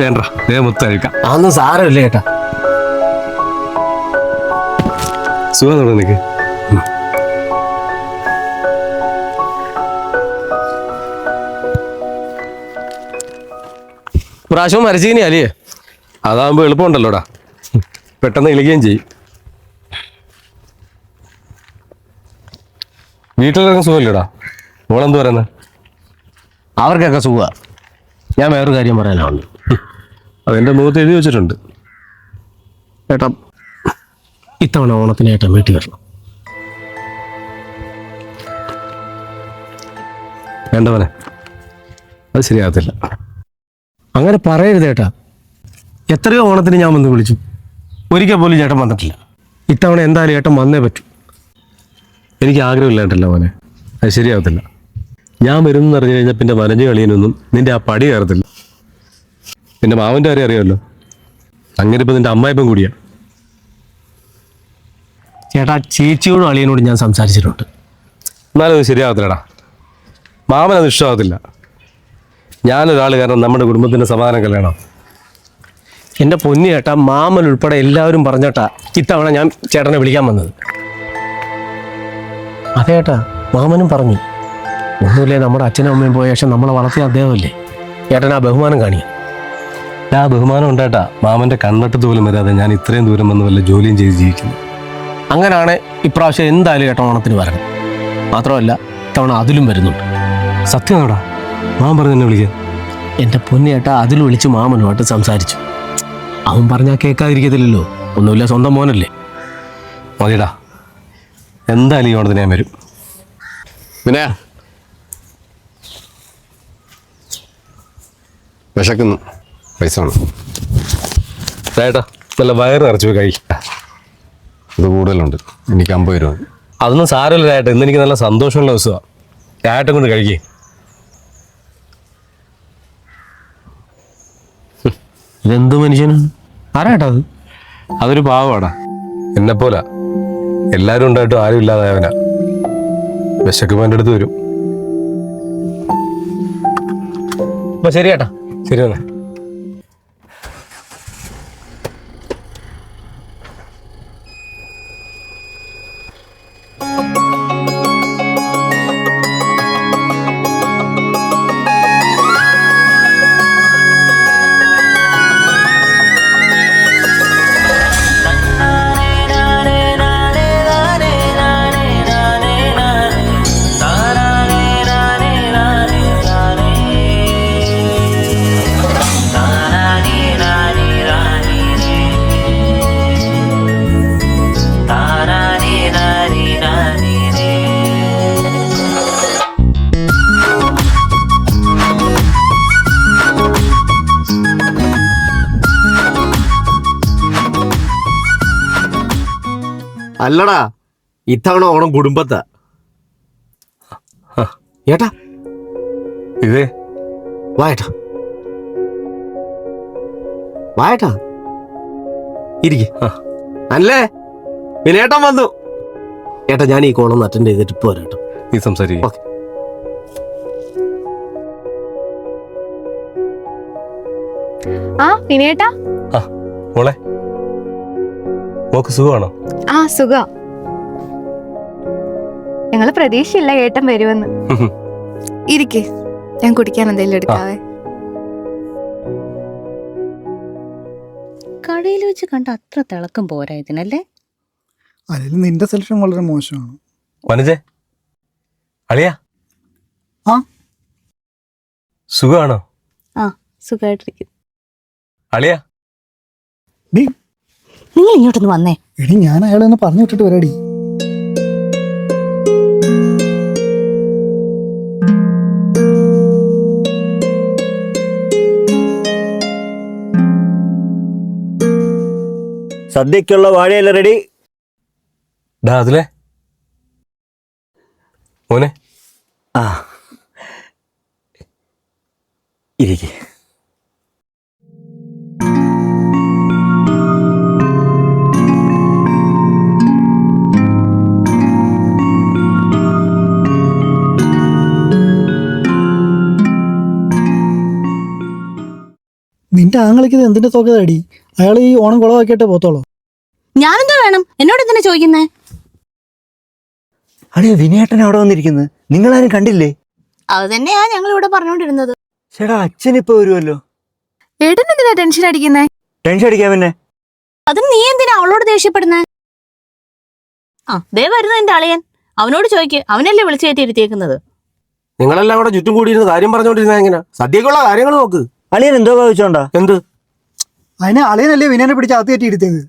വേണ്ട വേഗം മൊത്തം കഴിക്കാം അതൊന്നും സാരമില്ല കേട്ടാ സുഖം തുടങ്ങി നിനക്ക്? പ്രാവശ്യം മരച്ചീനി അല്ലേ? അതാകുമ്പോൾ എളുപ്പമുണ്ടല്ലോടാ. പെട്ടെന്ന് ഇളിക്കുകയും ചെയ്യും. വീട്ടിലൊക്കെ സുഖമില്ലടാ. മോളെന്ത് പറയുന്നത് അവർക്കൊക്കെ സുഖ ഞാൻ വേറൊരു കാര്യം പറയാനാണ് അതെന്റെ മുഖത്ത് എഴുതി വെച്ചിട്ടുണ്ട്. ഏട്ടാ ഇത്തവണ ഓണത്തിന് ഏട്ടൻ വീട്ടിൽ വരണം. വേണ്ടവനെ അത് ശരിയാകത്തില്ല. അങ്ങനെ പറയരുത് ഏട്ടാ. എത്രയോ ഓണത്തിന് ഞാൻ വന്ന് വിളിച്ചു. ഒരിക്കൽ പോലും ചേട്ടൻ വന്നിട്ടില്ല. ഇത്തവണ എന്തായാലും ഏട്ടൻ വന്നേ പറ്റൂ. എനിക്ക് ആഗ്രഹമില്ലാണ്ടല്ല മോനെ. അത് ശരിയാവത്തില്ല. ഞാൻ വരുമെന്ന് അറിഞ്ഞു കഴിഞ്ഞാൽ പിന്നെ വനഞ്ഞു കളിയനൊന്നും നിന്റെ ആ പടി കയറത്തില്ല. പിന്നെ മാവന്റെ കാര്യം അറിയാമല്ലോ. അങ്ങനെ ഇപ്പം നിന്റെ അമ്മായിപ്പം കൂടിയാ. ചേട്ടാ ചേച്ചിയോടും അളിയനോടും ഞാൻ സംസാരിച്ചിട്ടുണ്ട്. എന്നാലും അത് ശരിയാവത്തില്ലടാ. മാമൻ അത് ഇഷ്ടമാകത്തില്ല ഞാനൊരാൾ കാരണം നമ്മുടെ കുടുംബത്തിന്റെ സമാധാനം കല്യാണം. എന്റെ പൊന്നി ചേട്ടാ മാമൻ ഉൾപ്പെടെ എല്ലാവരും പറഞ്ഞേട്ടാ ഇത്തവണ ഞാൻ ചേട്ടനെ വിളിക്കാൻ വന്നത്. അതെ ഏട്ടാ മാമനും പറഞ്ഞു. ഒന്നുമില്ലേ നമ്മുടെ അച്ഛനും അമ്മയും പോയ ശേഷം നമ്മളെ വളർത്തിയ അദ്ദേഹമല്ലേ? ഏട്ടൻ ആ ബഹുമാനം കാണിയ ആ ബഹുമാനം ഉണ്ടേട്ടാ മാമന്റെ കണ്ണട്ട് പോലും വരാതെ ഞാൻ ഇത്രയും ദൂരം വന്ന് വല്ല ജോലിയും ചെയ്ത് ജീവിക്കുന്നു. അങ്ങനെയാണ് ഇപ്രാവശ്യം എന്തായാലും ഏട്ടൻ ഓണത്തിന് വരണം. മാത്രമല്ല ഇത്തവണ അതിലും വരുന്നുണ്ട്. സത്യമാണോടാ മാമൻ പറഞ്ഞു എന്നെ വിളിക്കാൻ എന്റെ പൊന്നേട്ട അതിൽ വിളിച്ച് മാമനുമായിട്ട് സംസാരിച്ചു. അവൻ പറഞ്ഞാൽ കേൾക്കാതിരിക്കത്തില്ലല്ലോ. ഒന്നുമില്ല സ്വന്തം മോനല്ലേ. മതിടാ എന്തായാലും ഈ ഓണത്തിന് ഞാൻ വരും. പിന്നെ? വിശക്കുന്നു. പൈസ വേണം. ചേട്ടാ നല്ല വയറ് നിറച്ച് പോയി കഴി ഇത് കൂടുതലുണ്ട്. എനിക്ക് അമ്പത് രൂപ. അതൊന്നും സാരമില്ല ചേട്ടാ ഇന്ന് എനിക്ക് നല്ല സന്തോഷമുള്ള ദിവസമാണ് ചേട്ടൻ കൊണ്ട് കഴിക്കേ. ഇതെന്ത് മനുഷ്യനാണ് ആരാട്ടാ അത്? അതൊരു പാവാടാ. എന്നെ എന്നെപ്പോലാ? എല്ലാവരും ഉണ്ടായിട്ടും ആരും ഇല്ലാതായവനാ. വിശക്കുമ്പോൾ എന്റെ അടുത്ത് വരും. അപ്പൊ ശരി ചേട്ടാ. ശരി അല്ലടാ ഇത്തവണ ഓണം കുടുംബത്താ. ഏട്ടാ? ഇതേ? വായട്ടാ വായട്ടാ ഇരിക്കെ. അല്ലേ? വിനേട്ടൻ വന്നു. ഏട്ടാ ഞാൻ ഈ കോളം അറ്റൻഡ് ചെയ്തിട്ട് പോരാട്ടോ നീ സംസാരിക്കും. ഓക്കെ. ആ വിനേട്ടാ ആ മോളെ. മോക്ക് സുഖമാണോ? ആ സുഖ. ഞങ്ങൾ പ്രതീക്ഷയില്ല ഏട്ടൻ വരുമെന്ന്. ഇരിക്കേ. ഞാൻ കുടിക്കാൻ എന്തെങ്കിലും എടുക്കാവേ. കടയിൽ വെച്ച് കണ്ട അത്ര തിളക്കം പോരാ ഇതിനല്ലേ? അതിൽ നിന്റെ സെലക്ഷൻ വളരെ മോശമാണ്. വനജേ അളിയാ. ആ? സുഖമാണോ ആ സുഖമായിട്ടിരിക്കും അളിയാ. നിങ്ങൾ ഇങ്ങോട്ടൊന്ന് വന്നേ. എടി ഞാൻ അയാളെ ഒന്ന് പറഞ്ഞു വിട്ടിട്ട് വരാടി. സദ്യക്കുള്ള വാഴയല്ല റെഡി. ഡാ അതിലെ. മോനെ. ആ. ഇരിക്കെ. നിന്റെ ആങ്ങളിക്ക് ഇത് എന്തിന്റെ തോക്കതാടി അയാൾ ഈ ഓണം കുളവാക്കിയിട്ടേ പോത്തോളൂ ഞാനെന്തോ വേണം? എന്നോട് എന്തിനാ ചോദിക്കുന്നേ? അടിയ വിനയേട്ടൻ അവിടെ നിങ്ങൾ ആരും കണ്ടില്ലേ? അത് തന്നെയാ ഞങ്ങൾ ഇവിടെ പറഞ്ഞുകൊണ്ടിരുന്നത്. ചേട്ടാ അച്ഛൻ ഇപ്പൊ വരുമല്ലോ ഏട്ടൻ എന്തിനാ ടെൻഷൻ അടിക്കുന്നേ? ടെൻഷൻ അടിക്കാൻ പിന്നെ. അതിന് നീ എന്തിനാ അവളോട് ദേഷ്യപ്പെടുന്നേ? ആ ദേ വരുന്നു എന്റെ അളിയൻ. അവനോട് ചോദിക്ക്. അവനല്ലേ വിളിച്ചു കയറ്റി ഇരുത്തിയേക്കുന്നത്. നിങ്ങളെല്ലാം കൂടെ ചുറ്റും കൂടിയിരുന്ന് കാര്യം പറഞ്ഞോണ്ടിരുന്ന എങ്ങനെ സദ്യക്കുള്ള കാര്യങ്ങൾ നോക്ക്. അളിയൻ എന്തോ ഭാവിച്ചോണ്ടാ എന്ത്? അതിനെ അളിയനല്ലേ വിനയനെ പിടിച്ച് ആദ്യമായിട്ട് എടുത്തത്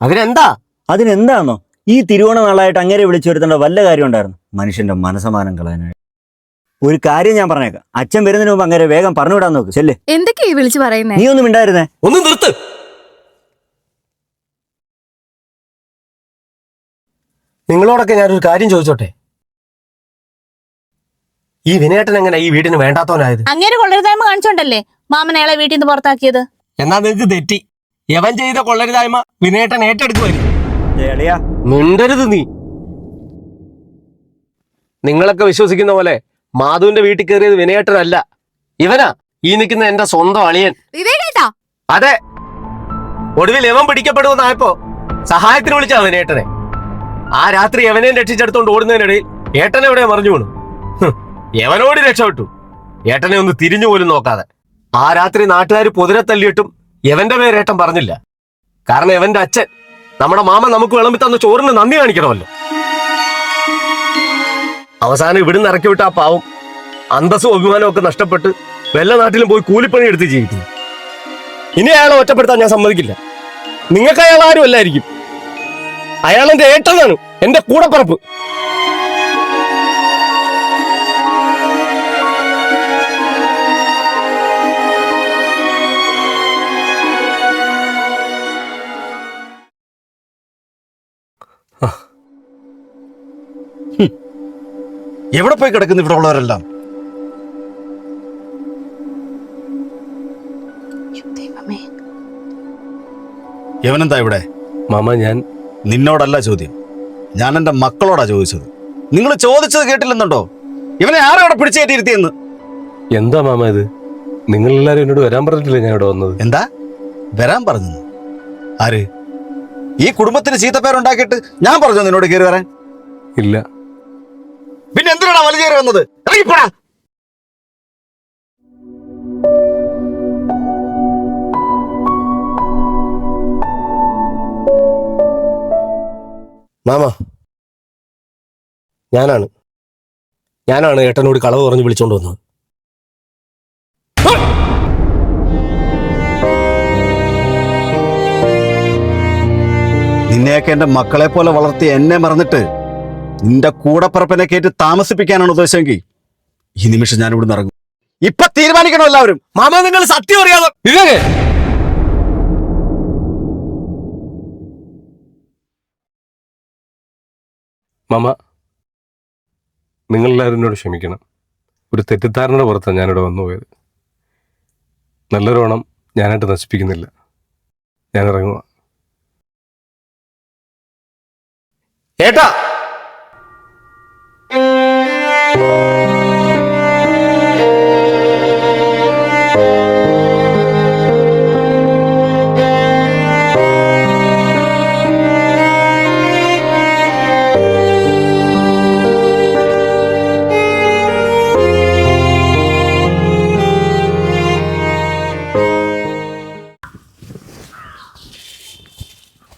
അതിനെന്താ? അതിനെന്താണോ ഈ തിരുവോണ നാളായിട്ട് അങ്ങനെ വിളിച്ചു വരുത്തേണ്ട വല്ല കാര്യം ഉണ്ടായിരുന്നു. മനുഷ്യന്റെ മനസമാനം കളയാനായി. ഒരു കാര്യം ഞാൻ പറഞ്ഞേക്കാം. അച്ഛൻ വരുന്നതിന് മുമ്പ് അങ്ങനെ വേഗം പറഞ്ഞുവിടാൻ നോക്ക്. ചെല്ലേ. എന്തൊക്കെയാ ഈ വിളിച്ചു പറയുന്നേ? നീ ഒന്നും ഉണ്ടായിരുന്നേ ഒന്ന് നിർത്ത്. നിങ്ങളോടൊക്കെ ഞാനൊരു കാര്യം ചോദിച്ചോട്ടെ? ഈ വിനേട്ടൻ എങ്ങനെ ഈ വീടിന് വേണ്ടാത്തവനായത്? അങ്ങനെ കൊള്ളരുതായ്മ കാണിച്ചോണ്ടല്ലേ മാമൻ അയാളെ വീട്ടിൽ നിന്ന് പുറത്താക്കിയത്? എന്നാ നിനക്ക് തെറ്റി. യവൻ ചെയ്ത കൊള്ളരുതായ്മ വിനേട്ടൻ ഏറ്റെടുത്തു മിണ്ടരുത് നീ. നിങ്ങളൊക്കെ വിശ്വസിക്കുന്ന പോലെ മാധുവിന്റെ വീട്ടിൽ കയറിയത് വിനയേട്ടനല്ല. ഇവനാ ഈ നിൽക്കുന്ന എന്റെ സ്വന്തം അളിയൻ. വിവേകേട്ടാ. അതെ. ഒടുവിൽ യവൻ പിടിക്കപ്പെടുമെന്നായപ്പോ സഹായത്തിന് വിളിച്ച വിനേട്ടനെ ആ രാത്രി യവനെയും രക്ഷിച്ചെടുത്തോണ്ട് ഓടുന്നതിനിടയിൽ ഏട്ടനെ എവിടെ മറിഞ്ഞു വീണു? ഹും, യവനോട് രക്ഷപ്പെട്ടു. ഏട്ടനെ ഒന്ന് തിരിഞ്ഞു പോലും നോക്കാതെ. ആ രാത്രി നാട്ടുകാർ പൊതിരെ തല്ലിയിട്ടും എവന്റെ പേര് ഏട്ടൻ പറഞ്ഞില്ല. കാരണം എവന്റെ അച്ഛൻ നമ്മുടെ മാമ നമുക്ക് വിളമ്പി തന്ന ചോറിന് നന്ദി കാണിക്കണമല്ലോ. അവസാനം ഇവിടുന്ന് ഇറക്കി വിട്ട ആ പാവം അന്തസ്സും അഭിമാനവും ഒക്കെ നഷ്ടപ്പെട്ട് വല്ല നാട്ടിലും പോയി കൂലിപ്പണി എടുത്ത് ജീവിക്കുന്നു. ഇനി അയാളെ ഒറ്റപ്പെടുത്താൻ ഞാൻ സമ്മതിക്കില്ല. നിങ്ങൾക്ക് അയാൾ ആരും അല്ലായിരിക്കും. അയാൾ എന്റെ ഏട്ടനാണ് എന്റെ കൂടപ്പറപ്പ്. എവിടെ പോയി കിടക്കുന്നു ഇവിടെ ഉള്ളവരെല്ലാം? യവനെന്താ ഇവിടെ? മാമ ഞാൻ നിന്നോടല്ല ചോദ്യം. ഞാൻ എന്റെ മക്കളോടാ ചോദിച്ചത്. നിങ്ങൾ ചോദിച്ചത് കേട്ടില്ലെന്നുണ്ടോ? ഇവനെ ആരാ അവിടെ പിടിച്ചേറ്റിരുത്തിയെന്ന്? എന്താ മാമ ഇത്? നിങ്ങളെല്ലാരും എന്നോട് വരാൻ പറഞ്ഞിട്ടില്ല ഞാൻ ഇവിടെ വന്നത്? എന്താ? വരാൻ പറഞ്ഞു ആര്? ഈ കുടുംബത്തിന് ചീത്തപ്പേരുണ്ടാക്കിയിട്ട് ഞാൻ പറഞ്ഞു നിന്നോട് കയറി വരാൻ? ഇല്ല. പിന്നെ എന്തിനാണ് വലിയ കയറി വന്നത്? ഇറങ്ങിപ്പോടാ മാമ ഞാനാണ്. ഞാനാണ് ഏട്ടനോട് കളവ് പറഞ്ഞ് വിളിച്ചോണ്ട് വന്നത്. നിന്നെയൊക്കെ എന്റെ മക്കളെ പോലെ വളർത്തി എന്നെ മറന്നിട്ട് നിന്റെ കൂടപ്പറപ്പിനെ കയറ്റി താമസിപ്പിക്കാനാണ് ഉദ്ദേശമെങ്കിൽ ഈ നിമിഷം ഞാൻ ഇവിടെ ഇറങ്ങും. ഇപ്പൊ തീരുമാനിക്കണം എല്ലാവരും. മാമ നിങ്ങൾ സത്യം അറിയാതെ മാമ നിങ്ങളെല്ലാവരും എന്നോട് ക്ഷമിക്കണം. ഒരു തെറ്റിദ്ധാരണയുടെ പുറത്താണ് ഞാനിവിടെ വന്നു പോയത്. നല്ലൊരു ഓണം ഞാനായിട്ട് നശിപ്പിക്കുന്നില്ല. ഞാൻ ഇറങ്ങുക ഏട്ടാ.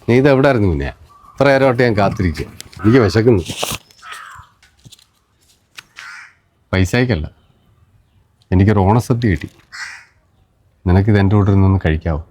നീ ഇത് എവിടെ ആയിരുന്നു പിന്നെ ഇത്ര നേരമായിട്ട് ഞാൻ കാത്തിരിക്കുക. എനിക്ക് വിശക്കുന്നു. പൈസയ്ക്കല്ല എനിക്കൊരു ഓണസദ്യ കിട്ടി. നിനക്കിത് എന്റെ കൂടെ നിന്ന് കഴിക്കാവോ?